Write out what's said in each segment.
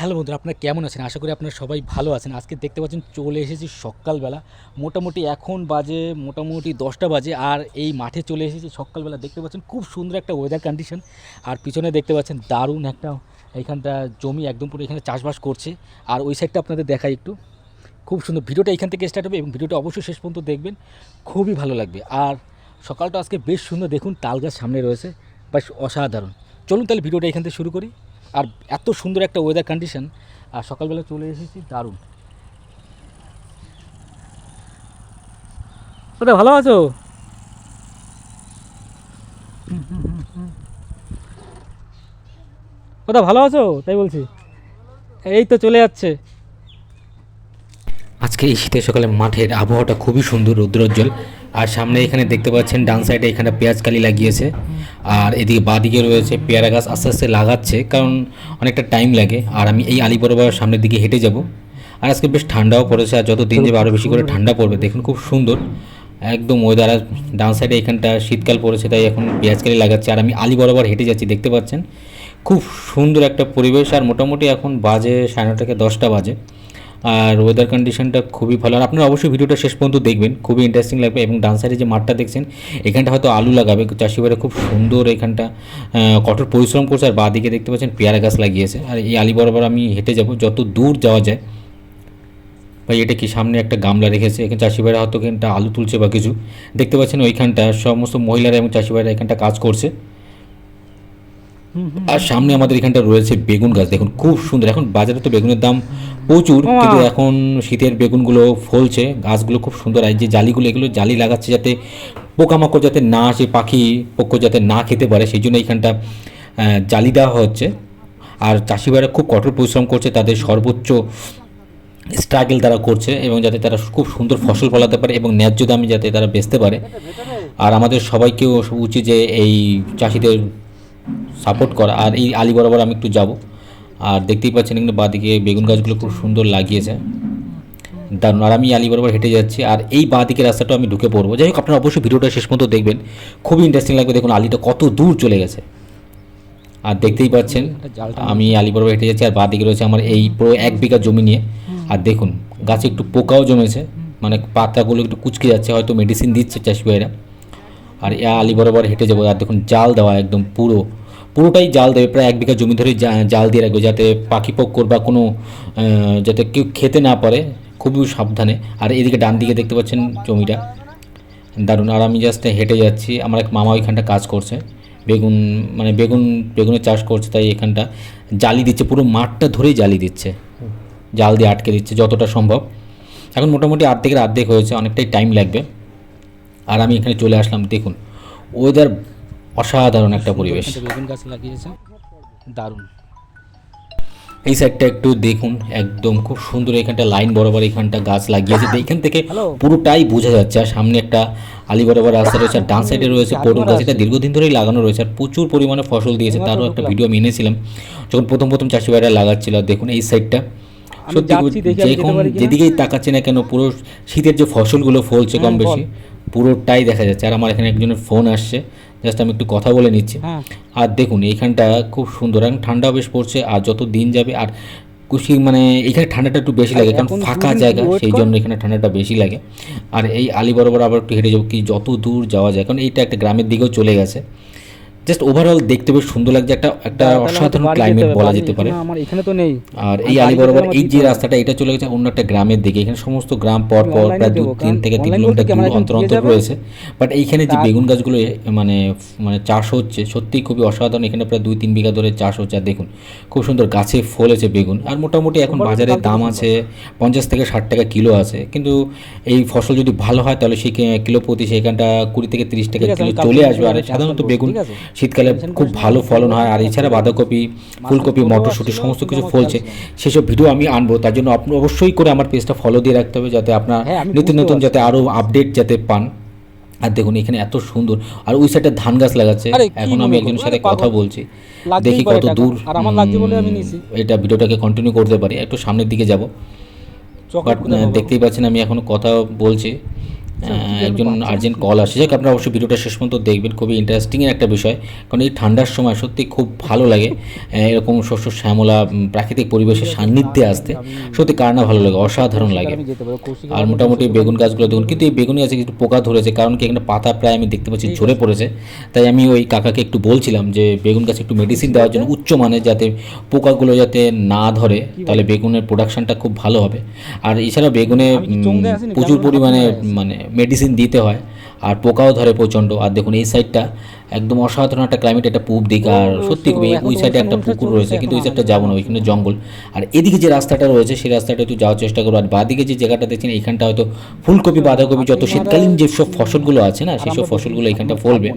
Hello বন্ধুরা, আপনারা কেমন আছেন? আশা করি আপনারা সবাই ভালো আছেন। আজকে দেখতে পাচ্ছেন, চলে এসেছি সকালবেলা। মোটামুটি এখন বাজে, মোটামুটি দশটা বাজে, আর এই মাঠে চলে এসেছি সকালবেলা। দেখতে পাচ্ছেন, খুব সুন্দর একটা ওয়েদার কন্ডিশন আর পিছনে দেখতে পাচ্ছেন, দারুণ একটা এখানটা জমি একদম পুরো এখানে চাষবাস করছে। আর ওই সাইডটা আপনাদের দেখাই একটু। খুব সুন্দর ভিডিওটা এখান থেকে স্টার্ট হবে এবং ভিডিওটা অবশ্যই শেষ পর্যন্ত দেখবেন। খুবই ভালো লাগবে। আর সকালটা আজকে বেশ সুন্দর, দেখুন, তাল গাছ সামনে রয়েছে। বেশ অসাধারণ। চলুন তাহলে ভিডিওটা এখান থেকে শুরু করি। আর এত সুন্দর একটা ওয়েদার কন্ডিশন আর সকালবেলা চলে এসেছি, দারুণ। ওটা ভালো আছো? ওটা ভালো আছো? তাই বলছি। এই তো চলে যাচ্ছে। আজকে এই শীতের সকালে মাঠের আবহাওয়াটা খুবই সুন্দর, রৌদ্রোজ্জ্বল। আর সামনে এখানে দেখতে পাচ্ছেন ডান সাইডে এখানে পেঁয়াজ কালি লাগিয়েছে। আর এদিকে বাদিকে রয়েছে পেয়ারা গাছ আস্তে আস্তে লাগাচ্ছে, কারণ অনেকটা টাইম লাগে। আর আমি এই আলি বরাবর সামনের দিকে হেঁটে যাব। আর আজকে বেশ ঠান্ডাও পড়েছে, আর যত দিন যাবে আরও বেশি করে ঠান্ডা পড়বে। দেখুন, খুব সুন্দর। একদম ওয়েদার আর ডান সাইডে এখানটা শীতকাল পড়েছে, তাই এখন পেঁয়াজ কালি লাগাচ্ছে। আর আমি আলি বরাবর হেঁটে যাচ্ছি, দেখতে পাচ্ছেন? খুব সুন্দর একটা পরিবেশ। আর মোটামুটি এখন বাজে সাড়ে নটা থেকে দশটা বাজে। আর ওয়েদার কন্ডিশনটা খুবই ভালো। আর আপনারা অবশ্যই ভিডিওটা শেষ পর্যন্ত দেখবেন। খুবই ইন্টারেস্টিং লাগবে এবং ডান সাইডে যে মাঠটা দেখছেন, এখানটা হয়তো আলু লাগাবে। চাষি ভাইরা খুব সুন্দর এখানটা। কঠোর পরিশ্রম করছে। আর বাদিকে দেখতে পাচ্ছেন পেয়ারা গাছ লাগিয়েছে। আর এই আলি বরাবর আমি হেঁটে যাব। যত দূর যাওয়া যায়, ভাই, এটা কি সামনে একটা গামলা রেখেছে? এখানে চাষি ভাইরা হয়তো এখানটা আলু তুলছে বা কিছু। দেখতে পাচ্ছেন ওইখানটা। সমস্ত মহিলারা এবং চাষি ভাইরা এখানটা কাজ করছে। আর সামনে আমাদের এখানটা রয়েছে বেগুন গাছ। দেখুন খুব সুন্দর। এখন বাজারে তো বেগুনের দাম প্রচুর কিন্তু এখন শীতের বেগুনগুলো ফলছে গাছগুলো খুব সুন্দর। আর যে জালিগুলো এগুলো জালি লাগাচ্ছে যাতে পোকামাকড় যাতে না আসে পাখি পক্ষ যাতে না খেতে পারে সেই জন্য এইখানটা জালি দেওয়া হচ্ছে। আর চাষি ভাইরা খুব কঠোর পরিশ্রম করছে তাদের সর্বোচ্চ স্ট্রাগল তারা করছে এবং যাতে তারা খুব সুন্দর ফসল ফলাতে পারে এবং ন্যায্য দামে যাতে তারা বেচতে পারে। আর আমাদের সবাইকেও উচিত যে এই চাষিদের সাপোর্ট করা। আর এই আলি বরাবর আমি একটু যাব। আর দেখতেই পাচ্ছেন এখানে বাঁদিকে বেগুন গাছগুলো খুব সুন্দর লাগিয়েছে। দারুণ আর আমি আলি বরাবর হেঁটে যাচ্ছি। আর এই বাঁদিকে রাস্তাটা আমি ঢুকে পড়ব। যাই হোক, আপনারা অবশ্যই ভিডিওটা শেষ পর্যন্ত দেখবেন। খুবই ইন্টারেস্টিং লাগবে। দেখুন, আলিটা কত দূর চলে গেছে। আর দেখতেই পাচ্ছেন, আমি আলি বরাবর হেঁটে যাচ্ছি। আর বাঁদিকে রয়েছে আমার এই পুরো এক বিঘা জমি নিয়ে। আর দেখুন, গাছে একটু পোকাও জমেছে। মানে পাতাগুলো একটু কুচকে যাচ্ছে। হয়তো মেডিসিন দিচ্ছে চাষি ভাইরা আর আলি বরাবর হেঁটে যাব। আর দেখুন, জাল দেওয়া একদম পুরো। পুরোটাই জাল দেবে, প্রায় এক বিঘা জমি ধরে জাল দিয়ে রাখবে যাতে পাখি পক্কর বা কোনো যাতে কেউ খেতে না পারে, খুবই সাবধানে। আর এদিকে ডান দিকে দেখতে পাচ্ছেন জমিটা। দারুণ, আর আমি জাস্ট হেঁটে যাচ্ছি। আমার এক মামা ওইখানটা কাজ করছে। বেগুন মানে বেগুন, বেগুনের চাষ করছে তাই এখানটা। জালি দিচ্ছে, পুরো মাঠটা ধরেই জালি দিচ্ছে। জাল দিয়ে আটকে দিচ্ছে, যতটা সম্ভব। এখন মোটামুটি আর্ধেকের অর্ধেক হয়েছে, অনেকটাই টাইম লাগবে। আর আমি এখানে চলে আসলাম, দেখুন। ওয়েদার অসাধারণ একটা পরিবেশ। বেগুন গাছ লাগিয়েছে। দারুণ। এই সাইডটা একটু দেখুন একদম খুব সুন্দর এখানটা লাইন বরাবর এখানটা গাছ লাগিয়েছে। তো এখান থেকে পুরোটাই বোঝা যাচ্ছে আর সামনে একটা আলি বরাবর রাস্তা রয়েছে আর ডান সাইডে রয়েছে পটল গাছ। এটা দীর্ঘদিন ধরেই লাগানো রয়েছে আর প্রচুর পরিমাণে ফসল দিয়েছে। তারও একটা ভিডিও আমি এনেছিলাম যখন প্রথম প্রথম চাষি ভাইরা লাগাচ্ছিল দেখুন এই সাইডটা সত্যি যখন। যেদিকেই তাকাচ্ছে না কেন পুরো শীতের যে ফসলগুলো ফলছে কম বেশি পুরোটাই দেখা যাচ্ছে। আর আমার এখানে একজনের ফোন আসছে। জাস্ট আমি একটু কথা বলে নিচ্ছি। হ্যাঁ। আর দেখুন এইখানটা খুব সুন্দর এবং ঠান্ডা বেশ পড়ছে আর যত দিন যাবে আর কুশি মানে এখানে ঠান্ডাটা একটু বেশি লাগে কারণ ফাঁকা জায়গা সেই জন্য এখানে ঠান্ডাটা বেশি লাগে। আর এই আলি বরাবর আবার একটু হেঁটে যাব কি যত দূর যাওয়া যায় কারণ এইটা একটা গ্রামের দিকেও চলে গেছে। জাস্ট ওভারঅল দেখতে বেশ সুন্দর লাগছে একটা একটা অসাধারণ ক্লাইমেট বলা যেতে পারে। আমার এখানে তো নেই। আর এই আলি বরাবর এই যে রাস্তাটা এটা চলে গেছে অন্য একটা গ্রামের দিকে। এখানে সমস্ত গ্রাম পর পর প্রায় দু তিন থেকে তিন কিলোমিটার দূর অন্তর অন্তর রয়েছে। বাট এইখানে যে বেগুন গাছগুলো মানে মানে চাষ হচ্ছে সত্যিই খুবই অসাধারণ। এখানে প্রায় দুই তিন বিঘা ধরে চাষ হচ্ছে। আর দেখুন খুব সুন্দর গাছে ফলেছে বেগুন। আর মোটামুটি এখন বাজারে দাম আছে পঞ্চাশ থেকে ষাট টাকা কিলো আছে। কিন্তু এই ফসল যদি ভালো হয় তাহলে সেই কিলো প্রতি সেখানটা কুড়ি থেকে তিরিশ টাকা কিলো চলে আসবে। আর সাধারণত বেগুন? শীতকালে খুব ভালো ফলন হয় আর এছাড়া বাঁধাকপি ফুলকপি মটরশুঁটি সমস্ত কিছু ফলছে। সেসব ভিডিও আমি আনব তার জন্য আপনি অবশ্যই করে আমার পেজটা ফলো দিয়ে রাখতে হবে যাতে আপনার হ্যাঁ, নিত্য নতুন যাতে আরও আপডেট যাতে পান। আর দেখুন এখানে এত সুন্দর। আর ওই সাইডে ধান গাছ লাগাচ্ছে। এখন আমি একজনের সাথে কথা বলছি। দেখি কত দূর। এটা ভিডিওটাকে কন্টিনিউ করতে পারি। একটু সামনের দিকে যাব। বাট দেখতেই পাচ্ছেন আমি এখনও কথা বলছি। একজন আর্জেন্ট কল আসছে। যাক আপনারা অবশ্যই ভিডিওটা শেষ পর্যন্ত দেখবেন। খুবই ইন্টারেস্টিং একটা বিষয়। কারণ এই ঠান্ডার সময় সত্যি খুব ভালো লাগে। এরকম শস্য শ্যামলা প্রাকৃতিক পরিবেশের সান্নিধ্যে আসতে সত্যি কার না ভালো লাগে অসাধারণ লাগে। আর মোটামুটি বেগুন গাছগুলো দেখুন কিন্তু এই বেগুনি গাছে একটু পোকা ধরেছে কারণ কি এখানে পাতা প্রায় আমি দেখতে পাচ্ছি ঝরে পড়েছে। তাই আমি ওই কাকাকে একটু বলছিলাম যে বেগুন গাছে একটু মেডিসিন দেওয়ার জন্য উচ্চ মানের যাতে পোকাগুলো যাতে না ধরে তাহলে বেগুনের প্রোডাকশনটা খুব ভালো হবে। আর এছাড়া বেগুনে প্রচুর পরিমাণে মানে মেডিসিন দিতে হয়। আর পোকাও ধরে প্রচণ্ড। আর দেখুন এই সাইডটা একদম অসাধারণ একটা ক্লাইমেট একটা পূব দিক। আর সত্যি খুবই ওই সাইডে একটা পুকুর রয়েছে কিন্তু ওই সাইডটা যাব না ওইখানে জঙ্গল। আর এদিকে যে রাস্তাটা রয়েছে সেই রাস্তাটা একটু যাওয়ার চেষ্টা করব আর বাদিকে যে জায়গাটা দেখছেন এইখানটা হয়তো ফুলকপি বাঁধাকপি যত শীতকালীন যেসব ফসলগুলো আছে না সেই সব ফসলগুলো এখানটা ফলবে।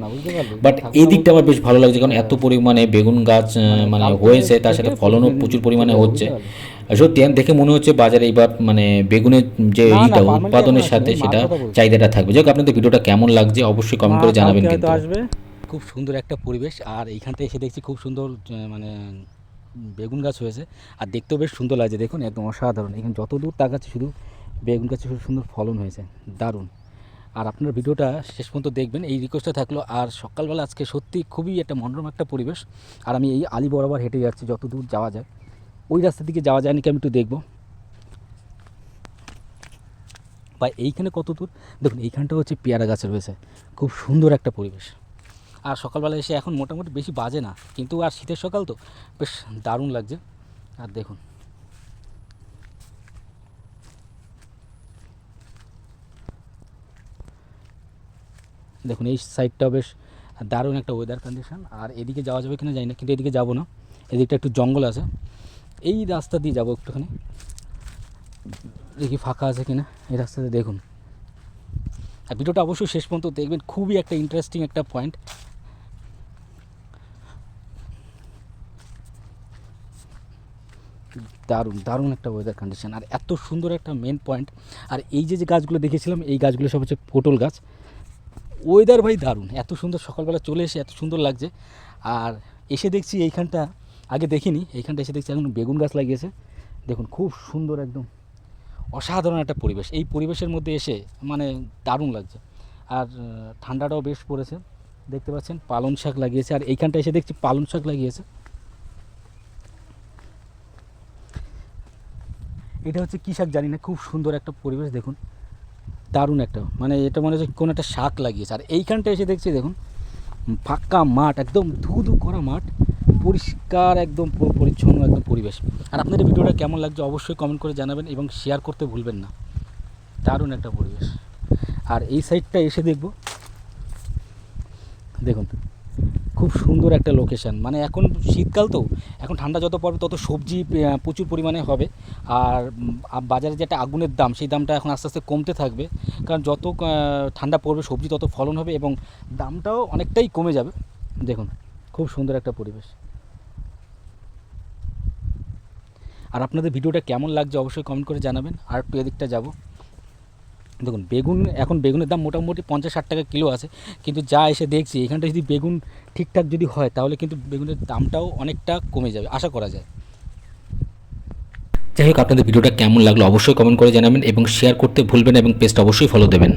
বাট এই দিকটা আমার বেশ ভালো লাগছে কারণ এত পরিমাণে বেগুন গাছ মানে হয়েছে তার সাথে ফলনও প্রচুর পরিমাণে হচ্ছে। সত্যি আমি দেখে মনে হচ্ছে বাজারে এবার মানে বেগুনের যে না, এইটা উৎপাদনের সাথে সেটা চাহিদাটা থাকবে। যাক আপনাদের ভিডিওটা কেমন লাগছে অবশ্যই কমেন্ট করে জানাবেন কিন্তু। আসবে। খুব সুন্দর একটা পরিবেশ আর এইখান থেকে এসে দেখছি খুব সুন্দর মানে বেগুন গাছ হয়েছে। আর দেখতেও বেশ সুন্দর লাগছে দেখুন একদম অসাধারণ। এখানে যত দূর তাকাচ্ছে শুধু বেগুন গাছে খুব সুন্দর ফলন হয়েছে। দারুণ। আর আপনার ভিডিওটা শেষ পর্যন্ত দেখবেন এই রিকোয়েস্টটা থাকল। আর সকালবেলা আজকে সত্যি খুবই একটা মনোরম একটা পরিবেশ। আর আমি এই আলি বরাবর হেঁটে যাচ্ছি যত দূর যাওয়া যায়। ওই রাস্তার দিকে যাওয়া যায় নাকি আমি একটু দেখব। বা এইখানে কত দূর? দেখুন, এইখানটা হচ্ছে পেয়ারা গাছ রয়েছে। খুব সুন্দর একটা পরিবেশ। আর সকালবেলা এসে এখন মোটামুটি বেশি বাজে না, কিন্তু আর শীতের সকাল তো বেশ দারুণ লাগছে। আর দেখুন। দেখুন, এই সাইডটাও বেশ দারুণ একটা ওয়েদার কন্ডিশন আর এদিকে যাওয়া যাবে কিনা জানি না, কিন্তু এদিকে যাব না। এদিকটা একটু জঙ্গল আছে। এই রাস্তা দিয়ে যাব একটুখানি। দেখি ফাঁকা আছে কিনা, এই রাস্তাতে দেখুন। আর ভিডিওটা অবশ্যই শেষ পর্যন্ত দেখবেন, খুবই একটা ইন্টারেস্টিং একটা পয়েন্ট দারুণ দারুণ একটা ওয়েদার কন্ডিশন আর এত সুন্দর একটা মেন পয়েন্ট আর এই যে যে গাছগুলো দেখেছিলাম, এই গাছগুলো সব হচ্ছে পটল গাছ। ওয়েদার ভাই দারুণ। এত সুন্দর সকালবেলা চলে এসে এত সুন্দর লাগছে। আর এসে দেখছি এইখানটা আগে দেখিনি এইখানটা এসে দেখছি এখন বেগুন গাছ লাগিয়েছে। দেখুন, খুব সুন্দর একদম অসাধারণ একটা পরিবেশ। এই পরিবেশের মধ্যে এসে মানে দারুণ লাগছে। আর ঠান্ডাটাও বেশ পড়েছে। দেখতে পাচ্ছেন, পালং শাক লাগিয়েছে। আর এইখানটা এসে দেখছি পালং শাক লাগিয়েছে। এটা হচ্ছে কী শাক জানি না, খুব সুন্দর একটা পরিবেশ, দেখুন। দারুণ একটা মানে এটা মনে হচ্ছে কোনো একটা শাক লাগিয়েছে। আর এইখানটা এসে দেখছি, দেখুন, ফাঁকা মাঠ, একদম ধু ধু করা মাঠ। পরিষ্কার একদম পরিচ্ছন্ন একদম পরিবেশ। আর আপনাদের ভিডিওটা কেমন লাগছে অবশ্যই কমেন্ট করে জানাবেন এবং শেয়ার করতে ভুলবেন না। দারুণ একটা পরিবেশ। আর এই সাইডটা এসে দেখব। দেখুন, খুব সুন্দর একটা লোকেশান মানে এখন শীতকাল তো, এখন ঠান্ডা যত পড়বে তত সবজি প্রচুর পরিমাণে হবে। আর বাজারে যেটা আগুনের দাম, সেই দামটা এখন আস্তে আস্তে কমতে থাকবে। কারণ যত ঠান্ডা পড়বে, সবজি তত ফলন হবে এবং দামটাও অনেকটাই কমে যাবে। দেখুন খুব সুন্দর একটা পরিবেশ। আর আপনাদের ভিডিওটা কেমন লাগছে অবশ্যই কমেন্ট করে জানাবেন। আর একটু এদিকটা যাব। দেখুন, বেগুন, এখন বেগুনের দাম মোটামুটি পঞ্চাশ ষাট টাকা কিলো আছে। কিন্তু যা এসে দেখছি, এখানটা যদি বেগুন ঠিকঠাক যদি হয়, তাহলে কিন্তু বেগুনের দামটাও অনেকটা কমে যাবে, আশা করা যায়। যাই হোক, আপনাদের ভিডিওটা কেমন লাগল অবশ্যই কমেন্ট করে জানাবেন এবং শেয়ার করতে ভুলবেন এবং পেজটা অবশ্যই ফলো দেবেন।